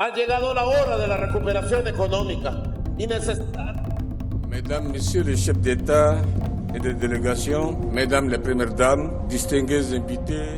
Ha llegado la hora de la recuperación económica y necesitar Mesdames, Messieurs les chefs d'État et de délégation, Mesdames les Premières Dames, distingués invités,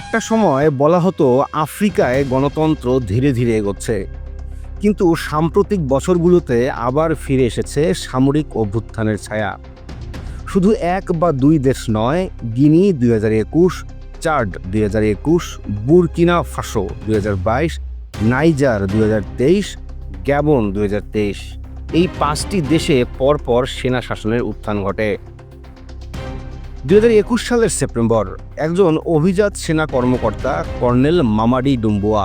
একটা সময় বলা হতো আফ্রিকায় গণতন্ত্র ধীরে ধীরে এগোচ্ছে কিন্তু সাম্প্রতিক বছরগুলোতে আবার ফিরে এসেছে সামরিক অভ্যুত্থানের ছায়া শুধু এক বা দুই দেশ নয় গিনি দুই হাজার একুশ চার্ড দুই হাজার একুশ, বুরকিনা ফাসো দুই হাজার বাইশ, নাইজার দুই হাজার তেইশ, গ্যাবন দুই হাজার তেইশ। এই পাঁচটি দেশে পরপর সেনা শাসনের উত্থান ঘটে। দুই হাজার একুশ সালের সেপ্টেম্বর, একজন অভিজাত সেনা কর্মকর্তা কর্নেল মামাডি ডুম্বুয়া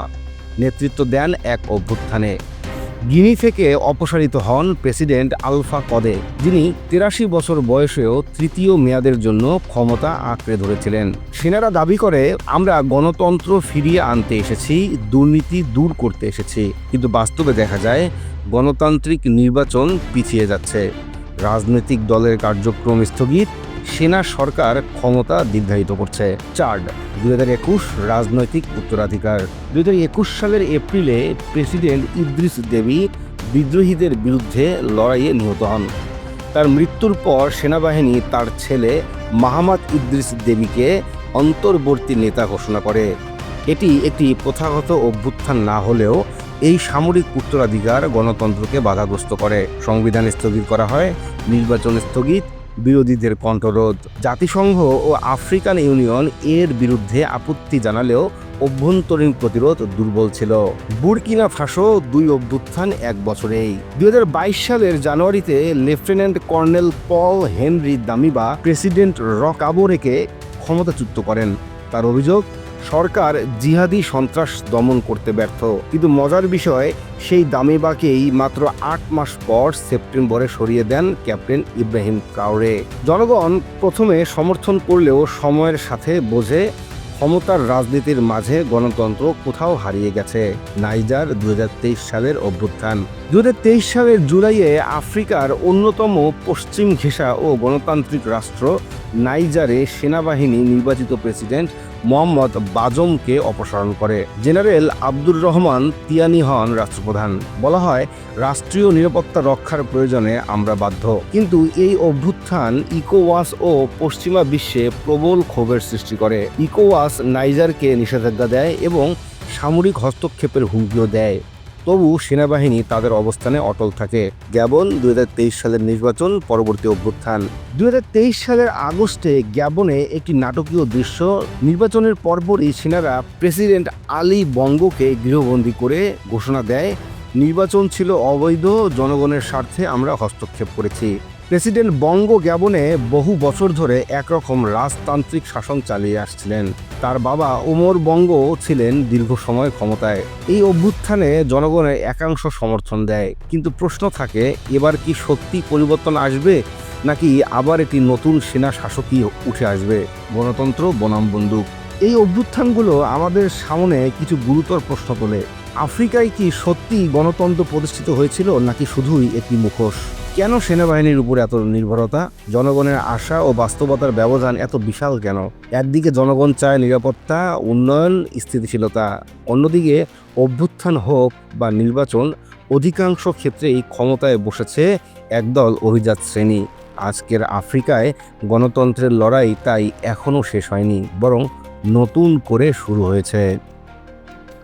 নেতৃত্ব দেন এক অভ্যুত্থানে। গিনি থেকে অপসারিত হন প্রেসিডেন্ট আলফা কদে, যিনি তিরাশি বছর বয়সেও তৃতীয় মেয়াদের জন্য ক্ষমতা আঁকড়ে ধরেছিলেন। সেনারা দাবি করে, আমরা গণতন্ত্র ফিরিয়ে আনতে এসেছি, দুর্নীতি দূর করতে এসেছি। কিন্তু বাস্তবে দেখা যায়, গণতান্ত্রিক নির্বাচন পিছিয়ে যাচ্ছে। রাজনৈতিক দলের কার্যক্রম স্থগিত সেনা সরকার ক্ষমতা দীর্ঘায়িত করছে। চার্ড, দুই হাজার একুশ রাজনৈতিক উত্তরাধিকার। দুই হাজার একুশ সালের এপ্রিলে প্রেসিডেন্ট ইদ্রিস দেবী বিদ্রোহীদের বিরুদ্ধে লড়াইয়ে নিহত হন। তার মৃত্যুর পর সেনাবাহিনী তার ছেলে মাহমাদ ইদ্রিস দেবীকে অন্তর্বর্তী নেতা ঘোষণা করে। এটি একটি প্রথাগত অভ্যুত্থান না হলেও এই সামরিক উত্তরাধিকার গণতন্ত্রকে বাধাগ্রস্ত করে। সংবিধান স্থগিত করা হয়, নির্বাচন স্থগিত বিরোধীদের কণ্ঠরোধ। জাতিসংঘ ও আফ্রিকান ইউনিয়ন এর বিরুদ্ধে আপত্তি জানালেও অভ্যন্তরীণ প্রতিরোধ দুর্বল ছিল। বুর্কিনা ফাসো দুই অভ্যুত্থান এক বছরেই। দুই হাজার বাইশ সালের জানুয়ারিতে lieutenant colonel Paul Henry Damiba president রকাবোরেকে ক্ষমতাচ্যুত করেন। তার অভিযোগ সরকার জিহাদি সন্ত্রাস দমন করতে ব্যর্থ। কিন্তু মজার বিষয়, সেই দামিবাকেই মাত্র আট মাস পর সেপ্টেম্বরে সরিয়ে দেন ক্যাপ্টেন ইব্রাহিম কাউরে জনগণ প্রথমে সমর্থন করলেও সময়ের সাথে বোঝে ক্ষমতার রাজনীতির মাঝে গণতন্ত্র কোথাও হারিয়ে গেছে। নাইজার দুই হাজার তেইশ সালের অভ্যুত্থান। দু হাজার তেইশ সালের জুলাইয়ে আফ্রিকার অন্যতম পশ্চিম ঘেঁষা ও গণতান্ত্রিক রাষ্ট্র নাইজারে সেনাবাহিনী নির্বাচিত প্রেসিডেন্ট মোহাম্মদ বাজমকে অপসারণ করে। জেনারেল আব্দুর রহমান তিয়ানি হন রাষ্ট্রপ্রধান। বলা হয়, রাষ্ট্রীয় নিরাপত্তা রক্ষার প্রয়োজনে আমরা বাধ্য। কিন্তু এই অভ্যুত্থান ইকোওয়াস ও পশ্চিমা বিশ্বে প্রবল ক্ষোভের সৃষ্টি করে। ইকোওয়াস নাইজারকে নিষেধাজ্ঞা দেয় এবং সামরিক হস্তক্ষেপের হুমকিও দেয়। তবু সেনাবাহিনী তাদের অবস্থানে অটল থাকে। গ্যাবন দুই হাজার তেইশ সালের নির্বাচন পরবর্তী অভ্যুত্থান। দু হাজার তেইশ সালের আগস্টে গ্যাবনে একটি নাটকীয় দৃশ্য, নির্বাচনের পরপরই সেনারা প্রেসিডেন্ট আলী বঙ্গকে গৃহবন্দী করে ঘোষণা দেয়, নির্বাচন ছিল অবৈধ, জনগণের স্বার্থে আমরা হস্তক্ষেপ করেছি। প্রেসিডেন্ট বঙ্গ গ্যাবনে বহু বছর ধরে একরকম রাজতান্ত্রিক শাসন চালিয়ে আসছিলেন। তার বাবা ওমর বঙ্গ ছিলেন দীর্ঘ সময় ক্ষমতায়। এই অভ্যুত্থানে জনগণের একাংশ সমর্থন দেয়। কিন্তু প্রশ্ন থাকে, এবার কি সত্যি পরিবর্তন আসবে, নাকি আবার একটি নতুন সেনা শাসকই উঠে আসবে? গণতন্ত্র, বনাম বন্দুক। এই অভ্যুত্থানগুলো আমাদের সামনে কিছু গুরুতর প্রশ্ন তোলে। আফ্রিকায় কি সত্যি গণতন্ত্র প্রতিষ্ঠিত হয়েছিল, নাকি শুধুই একটি মুখোশ? কেন সেনাবাহিনীর উপর এত নির্ভরতা? জনগণের আশা ও বাস্তবতার ব্যবধান এত বিশাল কেন? একদিকে জনগণ চায় নিরাপত্তা, উন্নয়ন, স্থিতিশীলতা। অন্যদিকে অভ্যুত্থান হোক বা নির্বাচন, অধিকাংশ ক্ষেত্রেই ক্ষমতায় বসেছে একদল অভিজাত শ্রেণি। আজকের আফ্রিকায় গণতন্ত্রের লড়াই তাই এখনও শেষ হয়নি, বরং নতুন করে শুরু হয়েছে।